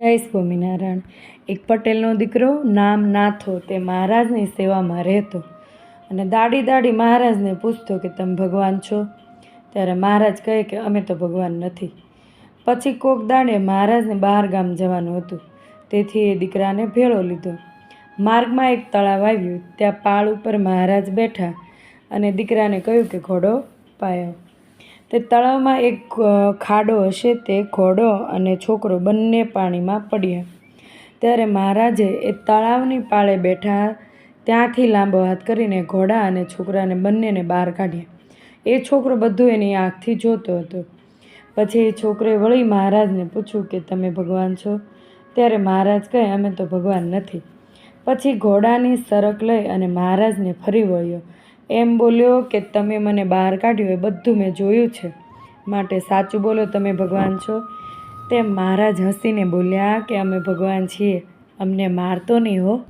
જય સ્વામિનારાયણ. એક પટેલનો દીકરો નામ નાથો તે મહારાજની સેવામાં રહેતો અને દાડી દાડી મહારાજને પૂછતો કે તમે ભગવાન છો? ત્યારે મહારાજ કહે કે અમે તો ભગવાન નથી. પછી કોક દાડે મહારાજને બહાર ગામ જવાનું હતું. તેથી એ દીકરાને ભેળો લીધો. માર્ગમાં એક તળાવ આવ્યું. ત્યાં પાળ ઉપર મહારાજ બેઠા અને દીકરાને કહ્યું કે ઘોડો પાયો. તે તળાવમાં એક ખાડો હશે, તે ઘોડો અને છોકરો બંને પાણીમાં પડ્યા ત્યારે મહારાજે એ તળાવની પાળે બેઠા ત્યાંથી લાંબો હાથ કરીને ઘોડા અને છોકરાને બંનેને બહાર કાઢ્યા. એ છોકરો બધું એની આંખથી જોતો હતો. પછી એ છોકરે વળી મહારાજને પૂછ્યું કે તમે ભગવાન છો? ત્યારે મહારાજ કહે, અમે તો ભગવાન નથી. પછી ઘોડાની સરક લઈ અને મહારાજને ફરી વળ્યો. એમ બોલ્યો કે તમે મને બહાર કાઢ્યો એ બધું મેં જોયું છે. માટે સાચું બોલો તમે ભગવાન છો. તેમ મહારાજ હસીને બોલ્યા કે અમે ભગવાન છીએ. અમને મારતો નહીં હો.